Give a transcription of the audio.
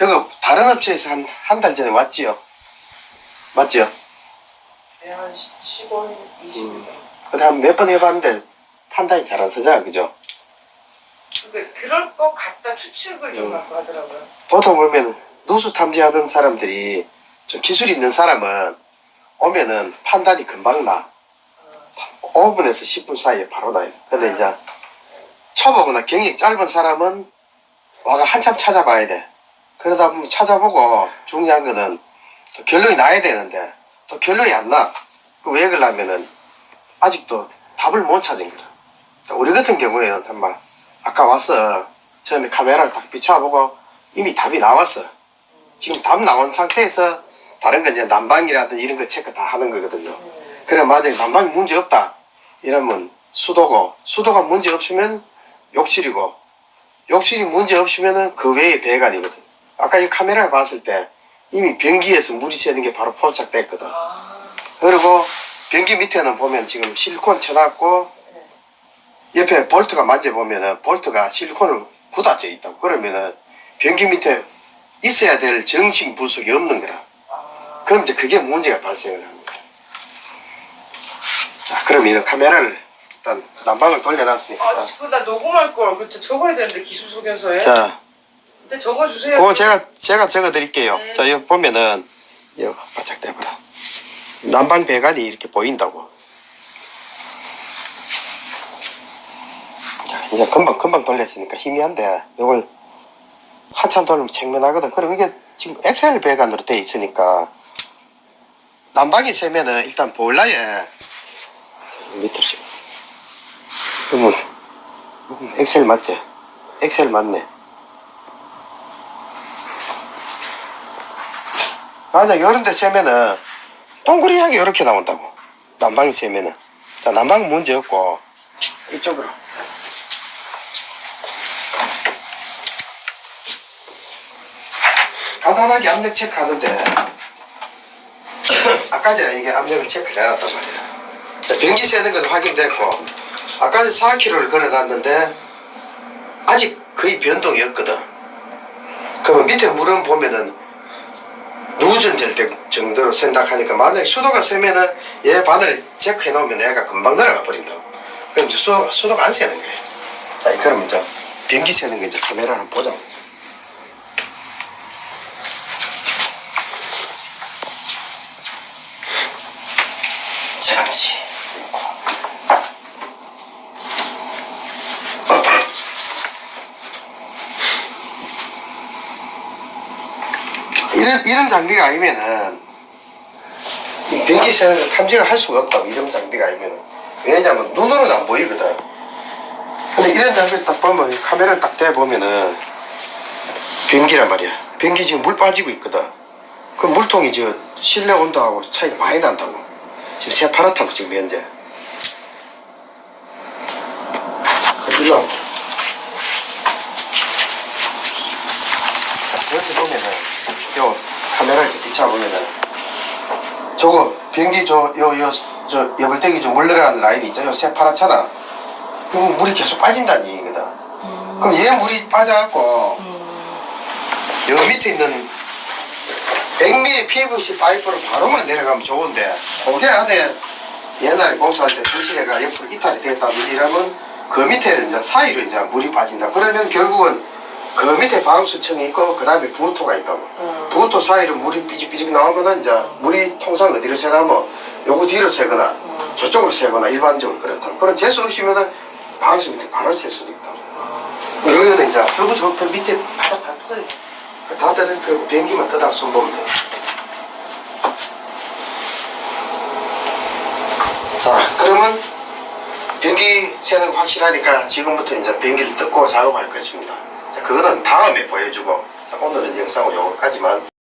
이거 다른 업체에서 한 한 달 전에 왔지요? 맞지요? 네, 한 10원, 20원. 음. 근데 한 몇 번 해봤는데 판단이 잘 안 서잖아, 그죠? 그러니까 그럴 것 같다 추측을 좀 음. 갖고 하더라고요. 보통 보면 누수 탐지하던 사람들이 좀 기술이 있는 사람은 오면은 판단이 금방 나. 5분에서 10분 사이에 바로 나요. 근데 이제 초보거나 경력이 짧은 사람은 와가 한참 찾아봐야 돼. 그러다 보면 찾아보고 중요한 거는 또 결론이 나야 되는데 또 결론이 안 나. 그왜 그러냐면은 아직도 답을 못 찾은 거라. 우리 같은 경우에는 한번 아까 왔어. 처음에 카메라를 딱 비춰보고 이미 답이 나왔어. 지금 답 나온 상태에서 다른 건 이제 난방이라든지 이런 거 체크 다 하는 거거든요. 그래 만약에 난방이 문제 없다 이러면 수도고 수도가 문제 없으면 욕실이고 욕실이 문제 없으면은 그 외에 배관이거든. 아까 이 카메라를 봤을 때 이미 변기에서 물이 새는 게 바로 포착됐거든. 아, 그리고 변기 밑에는 보면 지금 실리콘 쳐놨고 옆에 볼트가 만져보면은 볼트가 실리콘을 굳어져 있다고 그러면은 변기 밑에 있어야 될 정식 부속이 없는 거라 아, 그럼 이제 그게 문제가 발생을 합니다 자 그럼 이 카메라를 일단 난방을 돌려놨으니까 아, 그거 나 녹음할 걸. 그때 적어야 되는데 기술 소견서에. 자 근데 적어주세요. 그거 제가 제가 적어 드릴게요 네. 자 여기 보면은 이거 바짝 대봐라 난방 배관이 이렇게 보인다고 자, 이제 금방 금방 돌렸으니까 희미한데 이걸 한참 돌리면 책면하거든. 그리고 이게 지금 엑셀 배관으로 돼 있으니까 난방이 세면은 일단 보일러에 자, 밑으로 좀 그러면 음, 엑셀 맞지? 엑셀 맞네. 맞아, 요런데 세면은 동그리하게 이렇게 나온다고. 난방이 세면은. 자, 난방은 문제 없고 이쪽으로. 간단하게 압력 체크하는데 아까 전에 이게 압력을 체크를 해놨단 말이야 자, 변기 세는 건 확인됐고 아까 전에 4km를 걸어놨는데 아직 거의 변동이 없거든 그러면 밑에 물은 보면은 누전될 때 정도로 생각하니까 만약에 수도가 세면은 얘 바늘 체크해 놓으면 얘가 금방 날아가 버린다고. 그럼 이제 수도, 수도가 안 세는 거예요. 자 그럼 이제 변기 세는 거 이제 카메라 한번 보자 잠시 이런 이런 장비가 아니면은 이 변기 세는 걸 탐지를 할 수가 없다고 이런 장비가 아니면은 왜냐면 눈으로는 안 보이거든. 근데 이런 장비 딱 보면 이 카메라 딱 대보면은 변기란 말이야. 변기 지금 물 빠지고 있거든. 그 물통이 저 실내 온도하고 차이가 많이 난다고. 지금 새파랗다고 지금 현재. 그 일로 와봐. 여기 보면은 요 이렇게 비춰보면은 저거 변기 저요요저 여벌떼기 좀 물러가는 라인이 있잖아. 요 새파랗잖아. 그럼 물이 계속 빠진다는 얘기거든. 그럼 얘 물이 빠져갖고 여 밑에 있는 100mm PVC 파이프로 바로만 내려가면 좋은데 그게 안에 옛날에 공사할 때 부실해가 옆으로 이탈이 됐다 이러면 그 밑에는 이제 사이로 이제 물이 빠진다. 그러면 결국은 그 밑에 방수층이 있고 그 다음에 부토가 있다고. 음. 부토 사이로 물이 삐죽삐죽 나오거나 이제 물이 통상 어디로 새나면 요거 뒤로 새거나 저쪽으로 새거나 일반적으로 그렇다. 그런 재수 없이면은 방수 밑에 바로 셀 수도 있다고. 여기는 이제 결국 저그 밑에 바닥 다 뜯어야 다 되는 필요 비행기만 떠다 손 보면 돼. 자, 그러면 세는 거 확실하니까 지금부터 이제 비행기를 뜯고 작업할 것입니다. 자, 그거는 다음에 보여주고, 자, 오늘은 영상은 요거까지만.